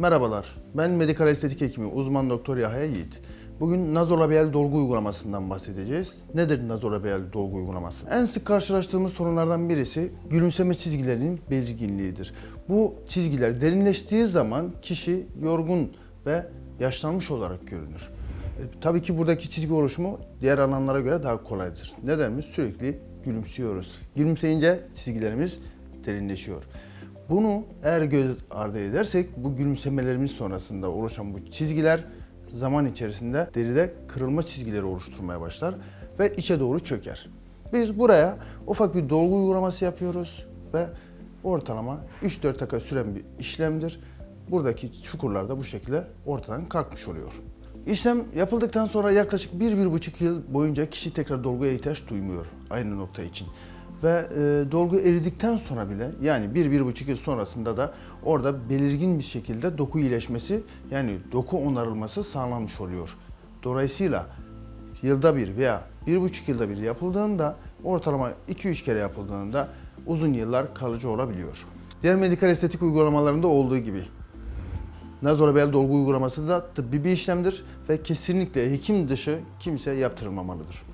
Merhabalar, ben medikal estetik hekimi uzman doktor Yahya Yiğit. Bugün nazolabiyal dolgu uygulamasından bahsedeceğiz. Nedir nazolabiyal dolgu uygulaması? En sık karşılaştığımız sorunlardan birisi gülümseme çizgilerinin belirginliğidir. Bu çizgiler derinleştiği zaman kişi yorgun ve yaşlanmış olarak görünür. E, tabii ki buradaki çizgi oluşumu diğer alanlara göre daha kolaydır. Nedenmiş? Sürekli gülümsüyoruz. Gülümseyince çizgilerimiz derinleşiyor. Bunu eğer göz ardı edersek bu gülümsemelerimiz sonrasında oluşan bu çizgiler zaman içerisinde deride kırılma çizgileri oluşturmaya başlar ve içe doğru çöker. Biz buraya ufak bir dolgu uygulaması yapıyoruz ve ortalama 3-4 dakika süren bir işlemdir. Buradaki çukurlar da bu şekilde ortadan kalkmış oluyor. İşlem yapıldıktan sonra yaklaşık 1-1,5 yıl boyunca kişi tekrar dolguya ihtiyaç duymuyor aynı nokta için. Ve e, dolgu eridikten sonra bile yani 1-1,5 yıl sonrasında da orada belirgin bir şekilde doku iyileşmesi yani doku onarılması sağlanmış oluyor. Dolayısıyla yılda bir veya 1,5 yılda bir yapıldığında ortalama 2-3 kere yapıldığında uzun yıllar kalıcı olabiliyor. Diğer medikal estetik uygulamalarında olduğu gibi nazolabiyal dolgu uygulaması da tıbbi bir işlemdir ve kesinlikle hekim dışı kimse yaptırılmamalıdır.